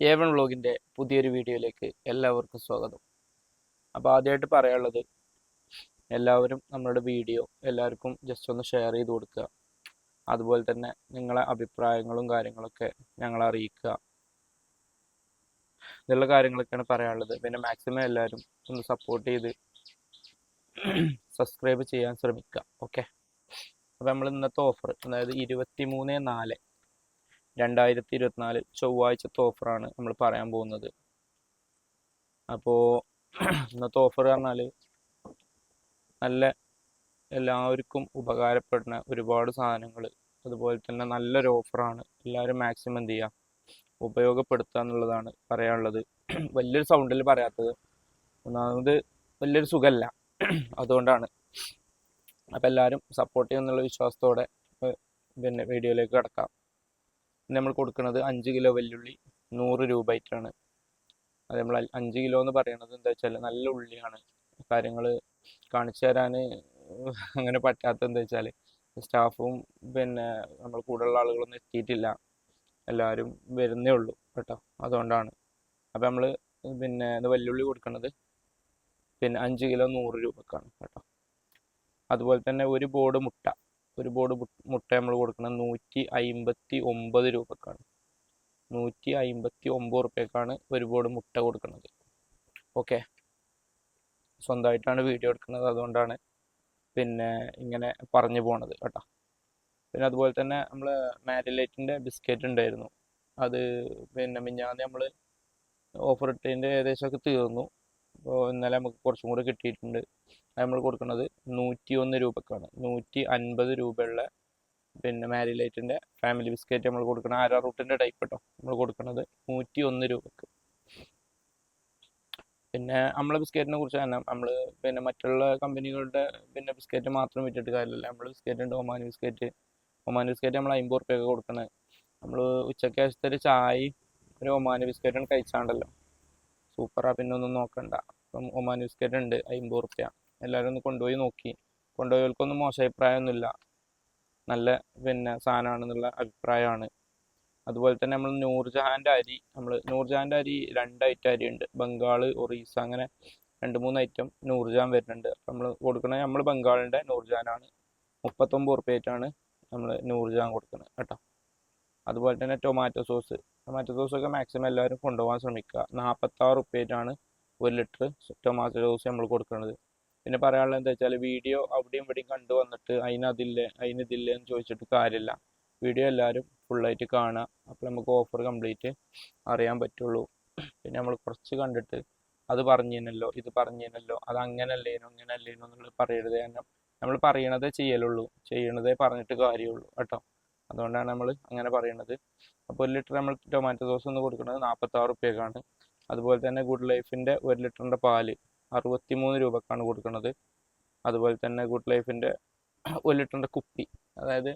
A1 വ്ളോഗിന്റെ പുതിയൊരു വീഡിയോയിലേക്ക് എല്ലാവർക്കും സ്വാഗതം. അപ്പോൾ ആദ്യമായിട്ട് പറയാനുള്ളത് എല്ലാവരും നമ്മളുടെ വീഡിയോ എല്ലാവർക്കും ജസ്റ്റ് ഒന്ന് ഷെയർ ചെയ്ത് കൊടുക്കുക. അതുപോലെ തന്നെ നിങ്ങളെ അഭിപ്രായങ്ങളും കാര്യങ്ങളൊക്കെ ഞങ്ങളെ അറിയിക്കുക. ഇതുള്ള കാര്യങ്ങളൊക്കെയാണ് പറയാനുള്ളത്. പിന്നെ മാക്സിമം എല്ലാവരും ഒന്ന് സപ്പോർട്ട് ചെയ്ത് സബ്സ്ക്രൈബ് ചെയ്യാൻ ശ്രമിക്കുക. ഓക്കെ അപ്പോൾ നമ്മൾ ഇന്നത്തെ ഓഫർ അതായത് ഇരുപത്തി മൂന്ന് നാല് രണ്ടായിരത്തി ഇരുപത്തിനാല് ചൊവ്വാഴ്ചത്തെ ഓഫറാണ് നമ്മൾ പറയാൻ പോകുന്നത്. അപ്പോൾ ഇന്നത്തെ ഓഫർ പറഞ്ഞാൽ നല്ല എല്ലാവർക്കും ഉപകാരപ്പെടുന്ന ഒരുപാട് സാധനങ്ങൾ അതുപോലെ തന്നെ നല്ലൊരു ഓഫറാണ് എല്ലാവരും മാക്സിമം എന്ത് ചെയ്യുക ഉപയോഗപ്പെടുത്തുക എന്നുള്ളതാണ് പറയാനുള്ളത്. വലിയൊരു സൗണ്ടിൽ പറയാത്തത്? ഒന്നാമത് വലിയൊരു സുഖമല്ല അതുകൊണ്ടാണ്. അപ്പോൾ എല്ലാവരും സപ്പോർട്ട് ചെയ്യുന്നുള്ള വിശ്വാസത്തോടെ പിന്നെ വീഡിയോയിലേക്ക് കിടക്കാം. നമ്മൾ കൊടുക്കുന്നത് അഞ്ച് കിലോ വെല്ലുള്ളി നൂറ് രൂപ അത് നമ്മൾ അഞ്ച് കിലോ എന്ന് പറയുന്നത് എന്താ വെച്ചാൽ നല്ല ഉള്ളിയാണ്. കാര്യങ്ങൾ കാണിച്ചു തരാൻ അങ്ങനെ പറ്റാത്ത എന്താ വെച്ചാൽ സ്റ്റാഫും പിന്നെ നമ്മൾ കൂടെയുള്ള ആളുകളൊന്നും എത്തിയിട്ടില്ല. എല്ലാവരും വരുന്നേ ഉള്ളൂ കേട്ടോ അതുകൊണ്ടാണ്. അപ്പോൾ നമ്മൾ പിന്നെ ഇത് വെല്ലുള്ളി കൊടുക്കുന്നത് പിന്നെ അഞ്ച് കിലോ നൂറ് രൂപക്കാണ് കേട്ടോ. അതുപോലെ തന്നെ ഒരു ബോർഡ് മുട്ട. ഒരു ബോർഡ് മുട്ട നമ്മൾ കൊടുക്കുന്നത് നൂറ്റി അയിമ്പത്തി ഒമ്പത് രൂപക്കാണ്. നൂറ്റി അയിമ്പത്തി ഒമ്പത് റുപ്യക്കാണ് ഒരു ബോർഡ് മുട്ട കൊടുക്കുന്നത് ഓക്കെ സ്വന്തമായിട്ടാണ് വീഡിയോ എടുക്കുന്നത് അതുകൊണ്ടാണ് പിന്നെ ഇങ്ങനെ പറഞ്ഞു പോണത് കേട്ടോ. പിന്നെ അതുപോലെ തന്നെ നമ്മൾ മാരിലൈറ്റിന്റെ ബിസ്ക്കറ്റ് ഉണ്ടായിരുന്നു. അത് പിന്നെ മിഞ്ഞാന്ന് നമ്മൾ ഓഫർ ഇട്ടതിന്റെ ഏകദേശമൊക്കെ തീർന്നു. അപ്പോൾ ഇന്നലെ നമുക്ക് കുറച്ചും കൂടി കിട്ടിയിട്ടുണ്ട്. നമ്മൾ കൊടുക്കുന്നത് നൂറ്റി ഒന്ന് രൂപക്കാണ്. നൂറ്റി അൻപത് രൂപയുള്ള പിന്നെ മാരിലൈറ്റിന്റെ ഫാമിലി ബിസ്ക്കറ്റ് നമ്മൾ കൊടുക്കണം ആരാ റൂട്ടിന്റെ ടൈപ്പ് കേട്ടോ നമ്മൾ കൊടുക്കുന്നത് നൂറ്റി ഒന്ന് രൂപക്ക്. പിന്നെ നമ്മളെ ബിസ്ക്കറ്റിനെ കുറിച്ച് തന്നെ നമ്മൾ പിന്നെ മറ്റുള്ള കമ്പനികളുടെ പിന്നെ ബിസ്ക്കറ്റ് മാത്രം വിറ്റിട്ട് കാര്യമില്ല. നമ്മൾ ബിസ്ക്കറ്റ് ഉണ്ട് ഒമാനി ബിസ്ക്കറ്റ്. ഒമാനി ബിസ്ക്കറ്റ് നമ്മൾ അമ്പത് റുപ്യൊക്കെ കൊടുക്കുന്നത് നമ്മൾ ഉച്ചയ്ക്ക് ആവശ്യത്തിൽ ചായ ഒരു ഒമാനി ബിസ്ക്കറ്റും കഴിച്ചാണ്ടല്ലോ. സൂപ്പറാ പിന്നെ ഒന്നും നോക്കണ്ട. അപ്പം ഒമാനി ബിസ്ക്കറ്റ് ഉണ്ട് അമ്പത് റുപ്യ എല്ലാവരും ഒന്ന് കൊണ്ടുപോയി നോക്കി. കൊണ്ടുപോയവർക്കൊന്നും മോശം അഭിപ്രായമൊന്നുമില്ല നല്ല പിന്നെ സാധനമാണെന്നുള്ള അഭിപ്രായമാണ്. അതുപോലെ തന്നെ നമ്മൾ നൂർജഹാന്റെ അരി നമ്മൾ നൂർജഹാന്റെ അരി രണ്ട് ഐറ്റം അരി ഉണ്ട് ബംഗാൾ ഒറീസ അങ്ങനെ രണ്ട് മൂന്ന് ഐറ്റം നൂർജഹാൻ വരുന്നുണ്ട്. നമ്മൾ കൊടുക്കണത് നമ്മൾ ബംഗാളിന്റെ നൂർജഹാനാണ്. മുപ്പത്തൊമ്പത് റുപ്യായിട്ടാണ് നമ്മൾ നൂർജഹാൻ കൊടുക്കുന്നത് കേട്ടോ. അതുപോലെ തന്നെ ടൊമാറ്റോ സോസ്. ടൊമാറ്റോ സോസൊക്കെ മാക്സിമം എല്ലാവരും കൊണ്ടുപോകാൻ ശ്രമിക്കുക. നാൽപ്പത്താറ് റുപ്യായിട്ടാണ് ഒരു ലിറ്റർ ടൊമാറ്റോ സോസ് നമ്മൾ കൊടുക്കുന്നത് പിന്നെ പറയാനുള്ളത് എന്താ വെച്ചാൽ വീഡിയോ അവിടെയും ഇവിടെയും കണ്ടു വന്നിട്ട് അതിന് അതില്ലേ? അതിന് ഇതില്ലേ? എന്ന് ചോദിച്ചിട്ട് കാര്യമില്ല. വീഡിയോ എല്ലാവരും ഫുള്ളായിട്ട് കാണുക. അപ്പോൾ നമുക്ക് ഓഫർ കംപ്ലീറ്റ് അറിയാൻ പറ്റുള്ളൂ. പിന്നെ നമ്മൾ കുറച്ച് കണ്ടിട്ട് അത് പറഞ്ഞിനല്ലോ ഇത് പറഞ്ഞിനല്ലോ അത് അങ്ങനല്ലേനോ ഇങ്ങനല്ലേനോ എന്നുള്ളത് പറയരുത്. കാരണം നമ്മൾ പറയണതേ ചെയ്യലുള്ളൂ. ചെയ്യണതേ പറഞ്ഞിട്ട് കാര്യമുള്ളൂ കേട്ടോ. അതുകൊണ്ടാണ് നമ്മൾ അങ്ങനെ പറയണത്. അപ്പോൾ ഒരു ലിറ്റർ നമ്മൾ ടൊമാറ്റോ സോസ് ഒന്ന് കൊടുക്കുന്നത് നാൽപ്പത്താറ് റുപ്യക്കാണ്. അതുപോലെ തന്നെ ഗുഡ് ലൈഫിന്റെ ഒരു ലിറ്ററിന്റെ പാൽ. അറുപത്തി മൂന്ന് രൂപക്കാണ് കൊടുക്കുന്നത് അതുപോലെ തന്നെ ഗുഡ് ലൈഫിന്റെ ഒരു ലിറ്ററിന്റെ കുപ്പി. അതായത്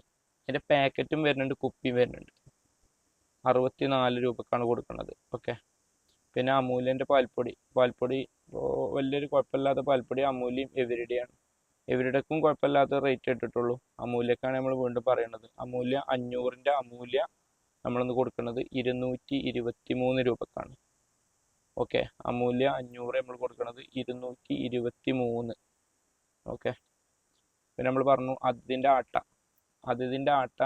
അതിന്റെ പാക്കറ്റും വരുന്നുണ്ട് കുപ്പിയും വരുന്നുണ്ട്. അറുപത്തി നാല് രൂപക്കാണ് കൊടുക്കുന്നത് ഓക്കെ പിന്നെ അമൂല്യന്റെ പാൽപ്പൊടി. പാൽപ്പൊടി വലിയൊരു കുഴപ്പമില്ലാത്ത പാൽപ്പൊടി അമൂല്യം എവരിഡെയാണ് എവരിഡക്കും കുഴപ്പമില്ലാത്ത റേറ്റ് ഇട്ടിട്ടുള്ളൂ. അമൂല്യക്കാണ് നമ്മൾ വീണ്ടും പറയുന്നത് അമൂല്യ അഞ്ഞൂറിന്റെ അമൂല്യ നമ്മളൊന്ന് കൊടുക്കുന്നത് ഇരുന്നൂറ്റി ഇരുപത്തി മൂന്ന് രൂപക്കാണ്. ഓക്കെ അമൂല്യ അഞ്ഞൂറ് നമ്മൾ കൊടുക്കുന്നത് ഇരുന്നൂറ്റി ഇരുപത്തി മൂന്ന് ഓക്കെ പിന്നെ നമ്മൾ പറഞ്ഞു അതിന്റെ ആട്ട. അതിന്റെ ആട്ട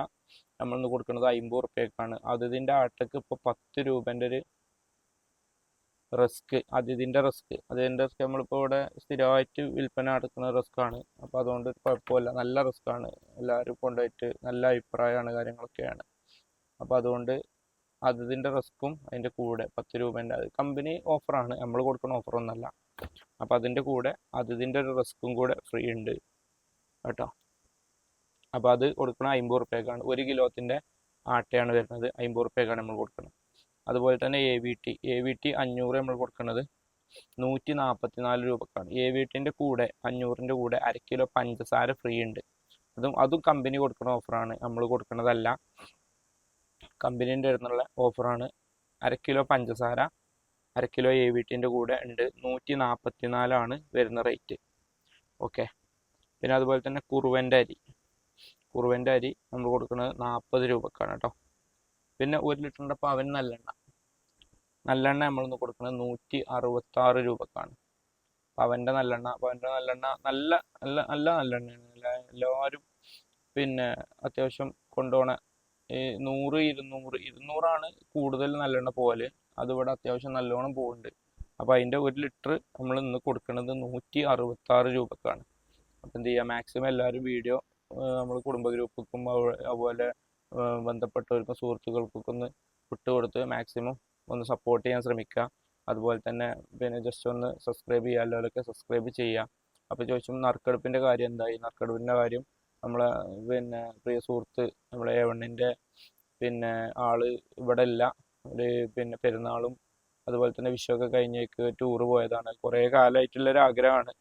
നമ്മളൊന്ന് കൊടുക്കുന്നത് അമ്പത് റുപ്യക്കാണ്. അതിന്റെ ആട്ടക്ക് ഇപ്പോൾ പത്ത് രൂപന്റെ ഒരു റിസ്ക് അതിന്റെ റിസ്ക് അതിന്റെ റിസ്ക് നമ്മളിപ്പോൾ ഇവിടെ സ്ഥിരമായിട്ട് വിൽപ്പന നടക്കുന്ന റിസ്ക്കാണ് അപ്പോൾ അതുകൊണ്ട് കുഴപ്പമില്ല. നല്ല റിസ്ക് ആണ്. എല്ലാവരും കൊണ്ടുപോയിട്ട് നല്ല അഭിപ്രായമാണ് കാര്യങ്ങളൊക്കെയാണ്. അപ്പോൾ അതുകൊണ്ട് അതിന്റെ റിസ്ക്കും അതിന്റെ കൂടെ പത്ത് രൂപേന്റെ അത് കമ്പനി ഓഫറാണ്. നമ്മൾ കൊടുക്കുന്ന ഓഫറൊന്നുമല്ല അപ്പോൾ അതിന്റെ കൂടെ അതിന്റെ ഒരു റിസ്ക്കും കൂടെ ഫ്രീ ഉണ്ട് കേട്ടോ. അപ്പോൾ അത് കൊടുക്കണ അമ്പത് റുപ്യക്കാണ്. ഒരു കിലോത്തിന്റെ ആട്ടയാണ് വരുന്നത്. അമ്പത് റുപ്യക്കാണ് നമ്മൾ കൊടുക്കുന്നത്. അതുപോലെ തന്നെ A V T A V T അഞ്ഞൂറ് നമ്മൾ കൊടുക്കുന്നത് നൂറ്റി നാൽപ്പത്തി നാല് രൂപക്കാണ്. എ വി ടിന്റെ കൂടെ അഞ്ഞൂറിന്റെ കൂടെ അര കിലോ പഞ്ചസാര ഫ്രീ ഉണ്ട്. അതും അതും കമ്പനി കൊടുക്കുന്ന ഓഫറാണ്. നമ്മൾ കൊടുക്കുന്നതല്ല. കമ്പനീന്റെ അടുത്തുള്ള ഓഫറാണ് അര കിലോ പഞ്ചസാര അര കിലോ എ വി ടിന്റെ കൂടെ ഉണ്ട്. നൂറ്റി നാൽപ്പത്തി നാലാണ് വരുന്ന റേറ്റ് ഓക്കെ പിന്നെ അതുപോലെ തന്നെ കുറുവന്റെ അരി. കുറുവന്റെ അരി നമ്മൾ കൊടുക്കുന്നത് നാൽപ്പത് രൂപക്കാണ് കേട്ടോ. പിന്നെ ഒരു ലിറ്ററിന്റെ പവൻ നല്ലെണ്ണ. നല്ലെണ്ണ നമ്മളിന്ന് കൊടുക്കുന്നത് നൂറ്റി അറുപത്താറ് രൂപക്കാണ് പവന്റെ നല്ലെണ്ണ പവന്റെ നല്ലെണ്ണ നല്ല നല്ല നല്ല നല്ലെണ്ണയാണ്. എല്ലാവരും പിന്നെ അത്യാവശ്യം കൊണ്ടുപോണ ഈ നൂറ് ഇരുന്നൂറ് ഇരുന്നൂറാണ് കൂടുതൽ നല്ലെണ്ണ പോകൽ അതിവിടെ അത്യാവശ്യം നല്ലോണം പോകുന്നുണ്ട് അപ്പോൾ അതിന്റെ ഒരു ലിറ്റർ നമ്മൾ ഇന്ന് കൊടുക്കുന്നത് നൂറ്റി അറുപത്താറ് രൂപക്കാണ്. അപ്പോൾ എന്ത് ചെയ്യുക മാക്സിമം എല്ലാവരും വീഡിയോ നമ്മൾ കുടുംബ ഗ്രൂപ്പുക്കും അതുപോലെ ബന്ധപ്പെട്ടവർക്കും സുഹൃത്തുക്കൾക്കും ഒന്ന് വിട്ടുകൊടുത്ത് മാക്സിമം ഒന്ന് സപ്പോർട്ട് ചെയ്യാൻ ശ്രമിക്കുക അതുപോലെ തന്നെ പിന്നെ ജസ്റ്റ് ഒന്ന് സബ്സ്ക്രൈബ് എല്ലാവരൊക്കെ സബ്സ്ക്രൈബ് ചെയ്യുക അപ്പോൾ ചോദിച്ചും നറുക്കെടുപ്പിന്റെ കാര്യം എന്തായി? നറുക്കെടുപ്പിന്റെ കാര്യം നമ്മളെ പിന്നെ പ്രിയ സുഹൃത്ത് നമ്മളെ എവണ്ണിന്റെ പിന്നെ ആൾ ഇവിടെ ഇല്ല ഒരു പിന്നെ പെരുന്നാളും അതുപോലെ തന്നെ വിഷുവൊക്കെ കഴിഞ്ഞേക്ക് ടൂറ് പോയതാണ്. കുറേ കാലമായിട്ടുള്ള ഒരു ആഗ്രഹമാണ്.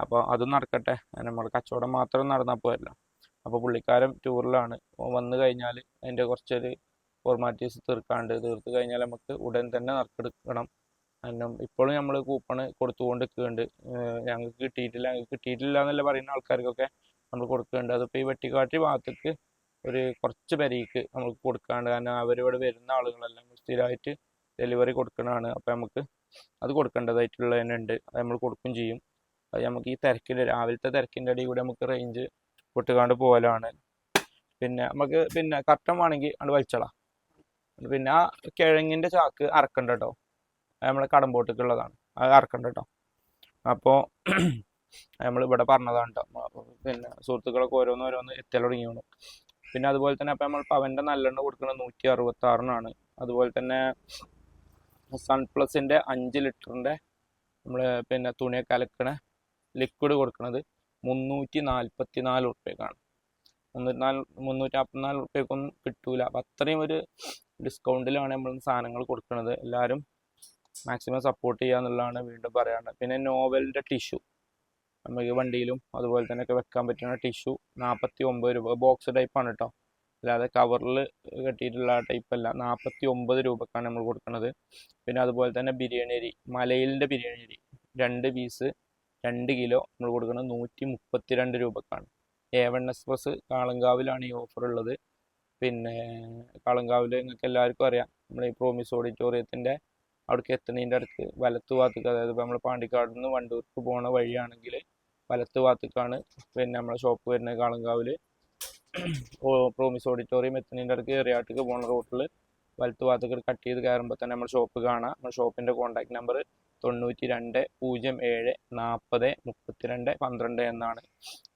അപ്പോൾ അതും നടക്കട്ടെ. നമ്മൾ കച്ചവടം മാത്രം നടന്നാൽ പോയല്ല അപ്പോൾ പുള്ളിക്കാരൻ ടൂറിലാണ് വന്നു കഴിഞ്ഞാൽ അതിന്റെ കുറച്ചൊരു ഫോർമാലിറ്റീസ് തീർക്കാണ്ട് തീർത്ത് കഴിഞ്ഞാൽ നമുക്ക് ഉടൻ തന്നെ നറുക്കെടുക്കണം. കാരണം ഇപ്പോഴും നമ്മൾ കൂപ്പണ് കൊടുത്തുകൊണ്ട് നിൽക്കുന്നുണ്ട്. ഞങ്ങൾക്ക് കിട്ടിയിട്ടില്ല. ഞങ്ങൾക്ക് കിട്ടിയിട്ടില്ല എന്നല്ല പറയുന്ന ആൾക്കാർക്കൊക്കെ നമ്മൾ കൊടുക്കേണ്ടത്. അതിപ്പോൾ ഈ വെട്ടിക്കാട്ടി ഭാഗത്തേക്ക് ഒരു കുറച്ച് പെരീക്ക് നമുക്ക് കൊടുക്കാണ്ട് കാരണം അവരിവിടെ വരുന്ന ആളുകളെല്ലാം സ്ഥിരമായിട്ട് ഡെലിവറി കൊടുക്കണതാണ്. അപ്പോൾ നമുക്ക് അത് കൊടുക്കേണ്ടതായിട്ടുള്ള തന്നെ ഉണ്ട് അത് നമ്മൾ കൊടുക്കും ചെയ്യും. അത് നമുക്ക് ഈ തിരക്കിൽ രാവിലത്തെ തിരക്കിന്റെ ഇടയിൽ കൂടെ നമുക്ക് റേഞ്ച് പൊട്ടുകാണ്ട് പോകലാണ് പിന്നെ നമുക്ക് പിന്നെ കട്ടൻ വേണമെങ്കിൽ അത് വലിച്ചളാം. പിന്നെ ആ കിഴങ്ങിന്റെ ചാക്ക് അറക്കണ്ട കേട്ടോ നമ്മളെ കടമ്പോട്ടേക്കുള്ളതാണ് അത് അറക്കണ്ട കേട്ടോ അപ്പോൾ നമ്മൾ ഇവിടെ പറഞ്ഞതാണ് പിന്നെ സുഹൃത്തുക്കളൊക്കെ ഓരോന്ന് ഓരോന്ന് എത്തൽ തുടങ്ങിയാണ് പിന്നെ അതുപോലെ തന്നെ അപ്പം നമ്മൾ പവന്റെ നല്ലെണ്ണ കൊടുക്കുന്നത് നൂറ്റി അറുപത്തി ആറിനാണ് അതുപോലെ തന്നെ സൺപ്ലസിന്റെ അഞ്ച് ലിറ്ററിന്റെ നമ്മൾ പിന്നെ തുണിയൊക്കെ അലക്കണ ലിക്വിഡ് കൊടുക്കുന്നത് മുന്നൂറ്റി നാൽപ്പത്തി നാല് ഉറുപ്പ്യക്കാണ്. മുന്നൂറ്റി നാല് മുന്നൂറ്റി നാൽപ്പത്തിനാല് ഉറുപ്പ്യക്കൊന്നും കിട്ടൂല. അപ്പം അത്രയും ഒരു ഡിസ്കൗണ്ടിലാണ് നമ്മൾ സാധനങ്ങൾ കൊടുക്കുന്നത്. എല്ലാവരും മാക്സിമം സപ്പോർട്ട് ചെയ്യുക എന്നുള്ളതാണ് വീണ്ടും പറയാനുള്ളത്. പിന്നെ നോവലിന്റെ ടിഷ്യൂ. നമുക്ക് വണ്ടിയിലും അതുപോലെ തന്നെ ഒക്കെ വെക്കാൻ പറ്റുന്ന ടിഷ്യൂ നാൽപ്പത്തി ഒമ്പത് രൂപ ബോക്സ് ടൈപ്പാണ് കേട്ടോ അല്ലാതെ കവറിൽ കെട്ടിയിട്ടുള്ള ടൈപ്പ് അല്ല. നാൽപ്പത്തി ഒമ്പത് രൂപക്കാണ് നമ്മൾ കൊടുക്കുന്നത്. പിന്നെ അതുപോലെ തന്നെ ബിരിയാണി അരി. മലയിലിന്റെ ബിരിയാണി അരി. രണ്ട് പീസ് രണ്ട് കിലോ നമ്മൾ കൊടുക്കുന്നത് നൂറ്റി മുപ്പത്തി രണ്ട് രൂപക്കാണ്. എ വൺ എക്സ്പ്രസ് കാളങ്കാവിലാണ് ഈ ഓഫർ ഉള്ളത്. പിന്നെ കാളങ്കാവിൽ നിങ്ങൾക്ക് എല്ലാവർക്കും അറിയാം. നമ്മൾ ഈ പ്രോമിസ് ഓഡിറ്റോറിയത്തിന്റെ അവിടേക്ക് എത്തുന്നതിന്റെ അടുത്ത് വലത്തു ഭാഗത്തേക്ക് അതായത് ഇപ്പോൾ നമ്മൾ പാണ്ടിക്കാട് നിന്ന് വണ്ടൂർക്ക് പോണ വഴിയാണെങ്കിൽ വലത്ത് ഭാഗത്തേക്കാണ് പിന്നെ നമ്മളെ ഷോപ്പ് വരുന്നത്. കാളങ്കാവിൽ പ്രോമിസ് ഓഡിറ്റോറിയം എത്തുന്നതിന്റെ അടുത്ത് എറിയാട്ടേക്ക് പോണ റൂട്ടിൽ വലത്ത് ഭാഗത്തേക്ക് കട്ട് ചെയ്ത് കയറുമ്പോൾ തന്നെ നമ്മുടെ ഷോപ്പ് കാണാം. നമ്മുടെ ഷോപ്പിന്റെ കോൺടാക്ട് നമ്പർ തൊണ്ണൂറ്റി രണ്ട് പൂജ്യം ഏഴ് നാൽപ്പത് മുപ്പത്തിരണ്ട് പന്ത്രണ്ട് എന്നാണ്.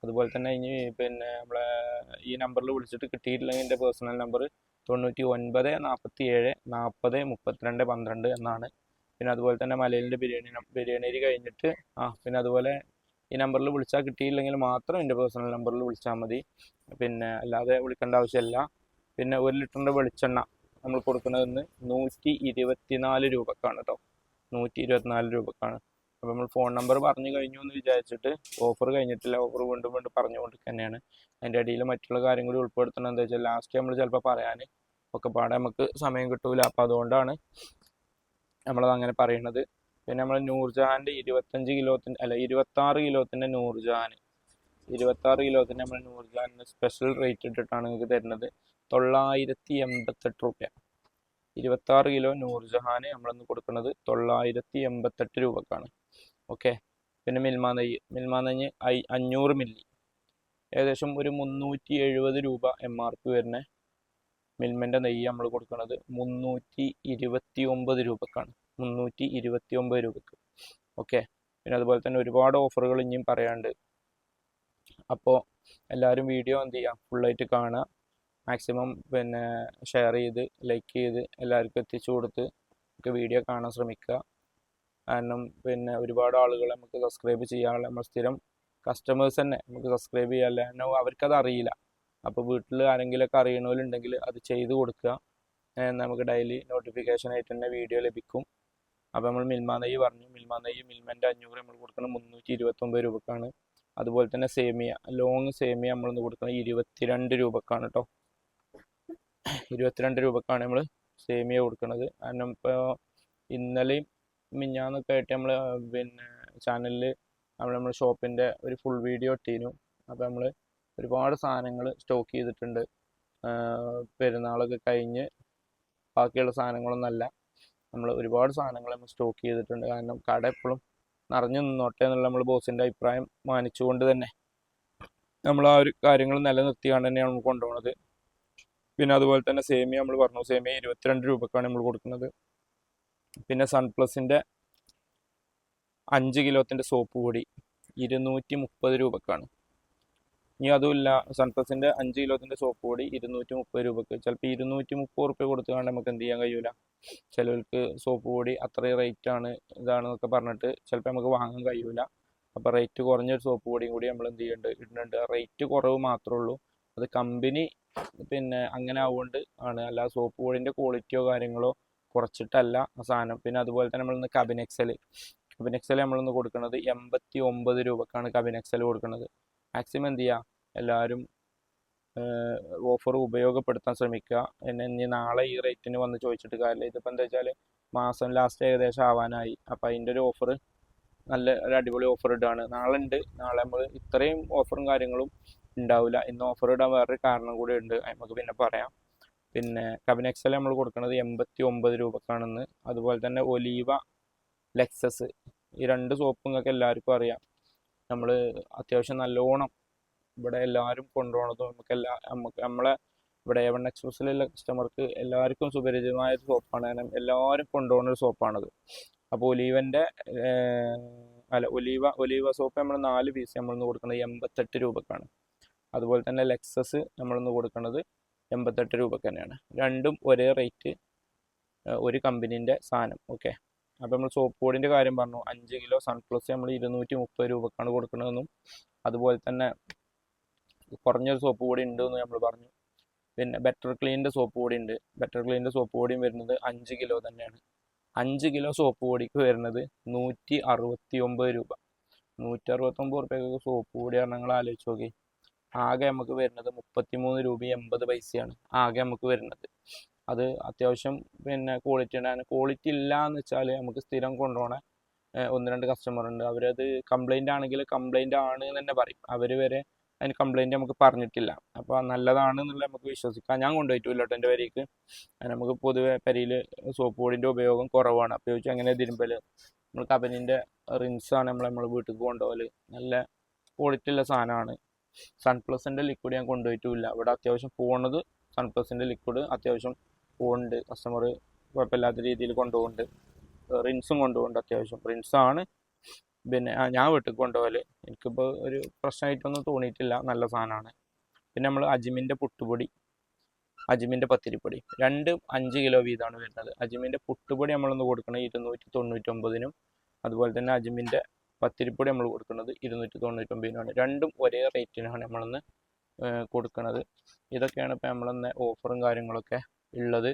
അതുപോലെ തന്നെ ഇനി പിന്നെ നമ്മളെ ഈ നമ്പറിൽ വിളിച്ചിട്ട് കിട്ടിയിട്ടില്ലെങ്കിൽ എന്റെ പേഴ്സണൽ നമ്പർ തൊണ്ണൂറ്റി ഒൻപത് നാൽപ്പത്തി ഏഴ് നാൽപ്പത് മുപ്പത്തിരണ്ട് പന്ത്രണ്ട് എന്നാണ്. പിന്നെ അതുപോലെ തന്നെ മലയിലിന്റെ ബിരിയാണി ബിരിയാണി കഴിഞ്ഞിട്ട് ആ പിന്നെ അതുപോലെ ഈ നമ്പറിൽ വിളിച്ചാൽ കിട്ടിയില്ലെങ്കിൽ മാത്രം എന്റെ പേഴ്സണൽ നമ്പറിൽ വിളിച്ചാൽ മതി. പിന്നെ അല്ലാതെ വിളിക്കേണ്ട ആവശ്യമില്ല പിന്നെ ഒരു ലിറ്ററിന്റെ വെളിച്ചെണ്ണ നമ്മൾ കൊടുക്കുന്നതെന്ന് നൂറ്റി ഇരുപത്തിനാല് രൂപക്കാണ് കേട്ടോ നൂറ്റി ഇരുപത്തിനാല് രൂപക്കാണ്. അപ്പോൾ നമ്മൾ ഫോൺ നമ്പർ പറഞ്ഞു കഴിഞ്ഞു എന്ന് വിചാരിച്ചിട്ട് ഓഫർ കഴിഞ്ഞിട്ടില്ല. ഓഫർ വീണ്ടും വീണ്ടും പറഞ്ഞുകൊണ്ട് തന്നെയാണ് അതിന്റെ ഇടയിൽ മറ്റുള്ള കാര്യം കൂടി ഉൾപ്പെടുത്തണം. എന്താ വെച്ചാൽ ലാസ്റ്റ് നമ്മൾ ചിലപ്പോൾ പറയാൻ ഒക്കെ പാടെ നമുക്ക് സമയം കിട്ടൂല. അപ്പോൾ അതുകൊണ്ടാണ് നമ്മളത് അങ്ങനെ പറയുന്നത് പിന്നെ നമ്മൾ നൂർജഹാന്റെ ഇരുപത്തഞ്ച് കിലോത്തിന്റെ അല്ല ഇരുപത്താറ് കിലോത്തിന്റെ നൂർജഹാൻ ഇരുപത്താറ് കിലോത്തിന്റെ നമ്മൾ നൂർജഹാനിന് സ്പെഷ്യൽ റേറ്റ് ഇട്ടിട്ടാണ് നിങ്ങൾക്ക് തരുന്നത്. തൊള്ളായിരത്തി എൺപത്തെട്ട് റുപ്യ. ഇരുപത്താറ് കിലോ നൂർജഹാന് നമ്മളിന്ന് കൊടുക്കുന്നത് തൊള്ളായിരത്തി എൺപത്തെട്ട് രൂപക്കാണ്. ഓക്കെ? പിന്നെ മിൽമ നെയ്യ് മിൽമ നെയ്യ് ഐ അഞ്ഞൂറ് മില്ലി. ഏകദേശം ഒരു മുന്നൂറ്റി എഴുപത് രൂപ എം ആർ പി വരുന്ന. മിൽമന്റെ നെയ്യ് നമ്മൾ കൊടുക്കുന്നത് മുന്നൂറ്റി ഇരുപത്തി ഒമ്പത് രൂപക്കാണ്. മുന്നൂറ്റി ഇരുപത്തി ഒമ്പത് രൂപക്ക്. ഓക്കെ? പിന്നെ അതുപോലെ തന്നെ ഒരുപാട് ഓഫറുകൾ ഇനിയും പറയാണ്ട് അപ്പോൾ എല്ലാവരും വീഡിയോ എന്ത് ചെയ്യുക ഫുള്ളായിട്ട് കാണുക. മാക്സിമം പിന്നെ ഷെയർ ചെയ്ത് ലൈക്ക് ചെയ്ത് എല്ലാവർക്കും എത്തിച്ചു കൊടുത്ത് നമുക്ക് വീഡിയോ കാണാൻ ശ്രമിക്കുക. കാരണം പിന്നെ ഒരുപാട് ആളുകൾ നമുക്ക് സബ്സ്ക്രൈബ് ചെയ്യാനുള്ള നമ്മൾ സ്ഥിരം കസ്റ്റമേഴ്സ് തന്നെ നമുക്ക് സബ്സ്ക്രൈബ് ചെയ്യാല്ല കാരണം അവർക്കത് അറിയില്ല. അപ്പോൾ വീട്ടിൽ ആരെങ്കിലുമൊക്കെ അറിയണവരുണ്ടെങ്കിൽ അത് ചെയ്ത് കൊടുക്കുക. നമുക്ക് ഡെയിലി നോട്ടിഫിക്കേഷൻ ആയിട്ട് തന്നെ വീഡിയോ ലഭിക്കും. അപ്പോൾ നമ്മൾ മിൽമ നെയ്യ് പറഞ്ഞു. മിൽമ നെയ്യ് മിൽമന്റെ അഞ്ഞൂറ് നമ്മൾ കൊടുക്കുന്നത് മുന്നൂറ്റി ഇരുപത്തൊമ്പത് രൂപക്കാണ്. അതുപോലെ തന്നെ സേമിയ ലോങ് സേമിയ നമ്മളൊന്ന് കൊടുക്കുന്നത് ഇരുപത്തിരണ്ട് രൂപക്കാണ് കേട്ടോ ഇരുപത്തിരണ്ട് രൂപക്കാണ് നമ്മൾ സേമിയ കൊടുക്കുന്നത് കാരണം ഇപ്പോൾ ഇന്നലെയും മിഞ്ഞാന്നൊക്കെ ആയിട്ട് നമ്മൾ പിന്നെ ചാനലിൽ നമ്മൾ നമ്മുടെ ഷോപ്പിന്റെ ഒരു ഫുൾ വീഡിയോ ഇട്ടിരുന്നു അപ്പോൾ നമ്മൾ ഒരുപാട് സാധനങ്ങൾ സ്റ്റോക്ക് ചെയ്തിട്ടുണ്ട്. പെരുന്നാളൊക്കെ കഴിഞ്ഞ് ബാക്കിയുള്ള സാധനങ്ങളൊന്നല്ല. നമ്മൾ ഒരുപാട് സാധനങ്ങൾ നമ്മൾ സ്റ്റോക്ക് ചെയ്തിട്ടുണ്ട്. കാരണം കട എപ്പോഴും നിറഞ്ഞു നിന്നോട്ടെ എന്നുള്ള നമ്മൾ ബോസിന്റെ അഭിപ്രായം മാനിച്ചുകൊണ്ട് തന്നെ നമ്മൾ ആ ഒരു കാര്യങ്ങൾ നിലനിർത്തിയാണ് തന്നെയാണ് നമ്മൾ കൊണ്ടുപോകുന്നത് പിന്നെ അതുപോലെ തന്നെ സേമിയ നമ്മൾ പറഞ്ഞു. സേമിയ ഇരുപത്തിരണ്ട് രൂപക്കാണ് നമ്മൾ കൊടുക്കുന്നത്. പിന്നെ സൺപ്ലസിന്റെ അഞ്ച് കിലോത്തിന്റെ സോപ്പ് പൊടി ഇരുന്നൂറ്റി മുപ്പത് രൂപക്കാണ്. ഇനി അതുമില്ല. സൺപ്ലസിന്റെ അഞ്ച് കിലോത്തിന്റെ സോപ്പ് പൊടി ഇരുന്നൂറ്റി മുപ്പത് രൂപക്ക്. ചിലപ്പോൾ ഇരുന്നൂറ്റി മുപ്പത് റുപ്യ കൊടുത്തുകൊണ്ട് നമുക്ക് എന്ത് ചെയ്യാൻ കഴിയൂല. ചിലവർക്ക് സോപ്പ് പൊടി അത്രയും റേറ്റ് ആണ് ഇതാണെന്നൊക്കെ പറഞ്ഞിട്ട് ചിലപ്പോൾ നമുക്ക് വാങ്ങാൻ കഴിയൂല. അപ്പോൾ റേറ്റ് കുറഞ്ഞൊരു സോപ്പ് പൊടിയും കൂടി നമ്മൾ എന്ത് ചെയ്യുന്നുണ്ട് ഇടുന്നുണ്ട്. റേറ്റ് കുറവ് മാത്രമേ ഉള്ളൂ. അത് കമ്പനി പിന്നെ അങ്ങനെ ആവുകൊണ്ട് ആണ്. അല്ല സോപ്പ് പൊടിന്റെ ക്വാളിറ്റിയോ കാര്യങ്ങളോ കുറച്ചിട്ടല്ല ആ സാധനം പിന്നെ അതുപോലെ തന്നെ നമ്മളിന്ന് കബിനെക്സൽ കബിനെക്സൽ നമ്മളിന്ന് കൊടുക്കുന്നത് എൺപത്തി ഒമ്പത് രൂപക്കാണ് കബിനെക്സൽ കൊടുക്കുന്നത്. മാക്സിമം എന്ത് ചെയ്യുക എല്ലാവരും ഓഫർ ഉപയോഗപ്പെടുത്താൻ ശ്രമിക്കുക. എന്നെ ഇനി നാളെ ഈ റേറ്റിന് വന്ന് ചോദിച്ചിട്ട് കാര്യമില്ല. ഇതിപ്പോൾ എന്താ വെച്ചാൽ മാസം ലാസ്റ്റ് ഏകദേശം ആവാനായി. അപ്പോൾ അതിന്റെ ഒരു ഓഫർ നല്ല ഒരു അടിപൊളി ഓഫർ ഇടുകയാണ് നാളെ ഉണ്ട് നാളെ നമ്മൾ ഇത്രയും ഓഫറും കാര്യങ്ങളും ഉണ്ടാവില്ല ഇന്ന് ഓഫർ ഇടാൻ വേറൊരു കാരണം കൂടി ഉണ്ട്. നമുക്ക് പിന്നെ പറയാം. പിന്നെ കബിനെക്സൽ നമ്മൾ കൊടുക്കുന്നത് എൺപത്തി ഒമ്പത് രൂപക്കാണെന്ന്. അതുപോലെ തന്നെ ഒലീവ ലെക്സസ് ഈ രണ്ട് സോപ്പും നിങ്ങൾക്ക് എല്ലാവർക്കും അറിയാം. നമ്മൾ അത്യാവശ്യം നല്ലോണം ഇവിടെ എല്ലാവരും കൊണ്ടുപോകണതും നമുക്ക് എല്ലാ നമുക്ക് നമ്മളെ ഇവിടെ എവൺ എക്സ്പ്രസ്സിലുള്ള കസ്റ്റമർക്ക് എല്ലാവർക്കും സുപരിചിതമായ ഒരു സോപ്പാണ് കാരണം എല്ലാവരും കൊണ്ടുപോകുന്ന ഒരു സോപ്പാണത് അപ്പോൾ ഒലീവന്റെ അല്ല ഒലീവ ഒലീവ സോപ്പ് നമ്മൾ നാല് പീസ് നമ്മളിന്ന് കൊടുക്കുന്നത് എൺപത്തെട്ട് രൂപക്കാണ്. അതുപോലെ തന്നെ ലെക്സസ് നമ്മളൊന്ന് കൊടുക്കുന്നത് എൺപത്തെട്ട് രൂപക്ക് തന്നെയാണ്. രണ്ടും ഒരേ റേറ്റ് ഒരു കമ്പനീന്റെ സാധനം. ഓക്കെ അപ്പോൾ നമ്മൾ സോപ്പ് പൊടിന്റെ കാര്യം പറഞ്ഞു. അഞ്ച് കിലോ സൺപ്ലസ് നമ്മൾ ഇരുന്നൂറ്റി മുപ്പത് രൂപക്കാണ് കൊടുക്കുന്നതെന്നും അതുപോലെ തന്നെ കുറഞ്ഞൊരു സോപ്പ് പൊടി ഉണ്ട് എന്ന് നമ്മൾ പറഞ്ഞു. പിന്നെ ബെറ്റർ ക്ലീനിന്റെ സോപ്പ് പൊടി ഉണ്ട്. ബെറ്റർ ക്ലീനിന്റെ സോപ്പ് പൊടിയും വരുന്നത് അഞ്ച് കിലോ തന്നെയാണ്. അഞ്ച് കിലോ സോപ്പ് പൊടിക്ക് വരുന്നത് നൂറ്റി അറുപത്തി ഒമ്പത് രൂപ. നൂറ്റി അറുപത്തൊമ്പത് റുപ്യക്കൊക്കെ സോപ്പ് പൊടി നിങ്ങൾ ആലോചിച്ച് നോക്കി ആകെ നമുക്ക് വരുന്നത് മുപ്പത്തിമൂന്ന് രൂപ എൺപത് പൈസയാണ് ആകെ നമുക്ക് വരുന്നത്. അത് അത്യാവശ്യം പിന്നെ ക്വാളിറ്റി ഉണ്ടായിരുന്നു ക്വാളിറ്റി ഇല്ല എന്ന് വെച്ചാൽ നമുക്ക് സ്ഥിരം കൊണ്ടുപോകണ ഒന്ന് രണ്ട് കസ്റ്റമർ ഉണ്ട്. അവരത് കംപ്ലൈന്റ് ആണെങ്കിൽ കംപ്ലൈന്റ് ആണ് എന്ന് തന്നെ പറയും. അവർ വരെ അതിന് കംപ്ലൈന്റ് നമുക്ക് പറഞ്ഞിട്ടില്ല. അപ്പോൾ നല്ലതാണ് എന്നുള്ള നമുക്ക് വിശ്വസിക്കാം. ഞാൻ കൊണ്ടുപോയിട്ടില്ല കേട്ടോ എന്റെ വരേക്ക്. നമുക്ക് പൊതുവെ പെരയിൽ സോപ്പ് പൊടിന്റെ ഉപയോഗം കുറവാണ്. ചോദിച്ചാൽ അങ്ങനെ തിരുമ്പൽ നമ്മൾ കബനിന്റെ റിൻസാണ് നമ്മൾ നമ്മൾ വീട്ടിൽ കൊണ്ടുപോകൽ നല്ല ക്വാളിറ്റി ഉള്ള സാധനമാണ്. സൺപ്ലസിന്റെ ലിക്വിഡ് ഞാൻ കൊണ്ടുപോയിട്ടില്ല. ഇവിടെ അത്യാവശ്യം പോണത് സൺപ്ലസിന്റെ ലിക്വിഡ് അത്യാവശ്യം പോകുന്നുണ്ട് കസ്റ്റമർ കുഴപ്പമില്ലാത്ത രീതിയിൽ കൊണ്ടുപോകുന്നുണ്ട് റിൻസും കൊണ്ടുപോകുന്നുണ്ട് അത്യാവശ്യം. റിൻസാണ്. പിന്നെ ഞാൻ വീട്ടിൽ കൊണ്ടുപോകൽ. എനിക്കിപ്പോൾ ഒരു പ്രശ്നമായിട്ടൊന്നും തോന്നിയിട്ടില്ല. നല്ല സാധനമാണ്. പിന്നെ നമ്മൾ അജിമിന്റെ പുട്ടുപൊടി. അജിമിന്റെ പത്തിരിപ്പൊടി. രണ്ട് അഞ്ച് കിലോ വീതമാണ് വരുന്നത്. അജിമിന്റെ പുട്ടുപൊടി നമ്മളൊന്ന് കൊടുക്കണം ഇരുന്നൂറ്റി തൊണ്ണൂറ്റൊമ്പതിനും അതുപോലെ തന്നെ അജിമിന്റെ പത്തിരിപ്പൊടി നമ്മൾ കൊടുക്കുന്നത് ഇരുന്നൂറ്റി തൊണ്ണൂറ്റൊമ്പതിനാണ് രണ്ടും ഒരേ റേറ്റിനാണ് നമ്മളൊന്ന് കൊടുക്കുന്നത് ഇതൊക്കെയാണ് ഇപ്പോൾ നമ്മളൊന്ന് ഓഫറും കാര്യങ്ങളൊക്കെ ഉള്ളത്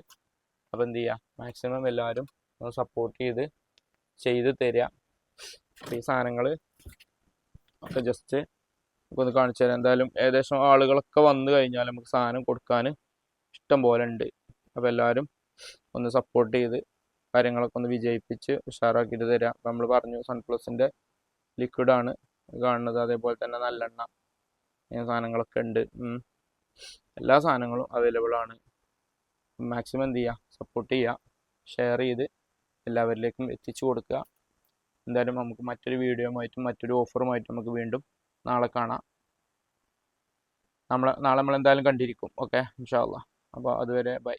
അപ്പോൾ എന്ത് ചെയ്യുക മാക്സിമം എല്ലാവരും ഒന്ന് സപ്പോർട്ട് ചെയ്ത് ചെയ്ത് തരിക ഈ സാധനങ്ങൾ ഒക്കെ ജസ്റ്റ് നമുക്കൊന്ന് കാണിച്ചു തരാം. എന്തായാലും ഏകദേശം ആളുകളൊക്കെ വന്നു കഴിഞ്ഞാൽ നമുക്ക് സാധനം കൊടുക്കാൻ ഇഷ്ടം പോലെ ഉണ്ട് അപ്പോൾ എല്ലാവരും ഒന്ന് സപ്പോർട്ട് ചെയ്ത് കാര്യങ്ങളൊക്കെ ഒന്ന് വിജയിപ്പിച്ച് ഉഷാറാക്കിയിട്ട് തരാം. നമ്മൾ പറഞ്ഞു സൺപ്ലസിന്റെ ലിക്വിഡാണ് കാണുന്നത് അതേപോലെ തന്നെ നല്ലെണ്ണ. സാധനങ്ങളൊക്കെ ഉണ്ട്. എല്ലാ സാധനങ്ങളും അവൈലബിൾ ആണ്. മാക്സിമം എന്ത് ചെയ്യുക സപ്പോർട്ട് ചെയ്യുക ഷെയർ ചെയ്ത് എല്ലാവരിലേക്കും എത്തിച്ചു കൊടുക്കുക. എന്തായാലും നമുക്ക് മറ്റൊരു വീഡിയോയുമായിട്ടും മറ്റൊരു ഓഫറുമായിട്ടും നമുക്ക് വീണ്ടും നാളെ കാണാം. നമ്മൾ നാളെ നമ്മൾ എന്തായാലും കണ്ടിരിക്കും ഓക്കെ ഇൻഷാല്ല അപ്പോൾ അതുവരെ ബൈ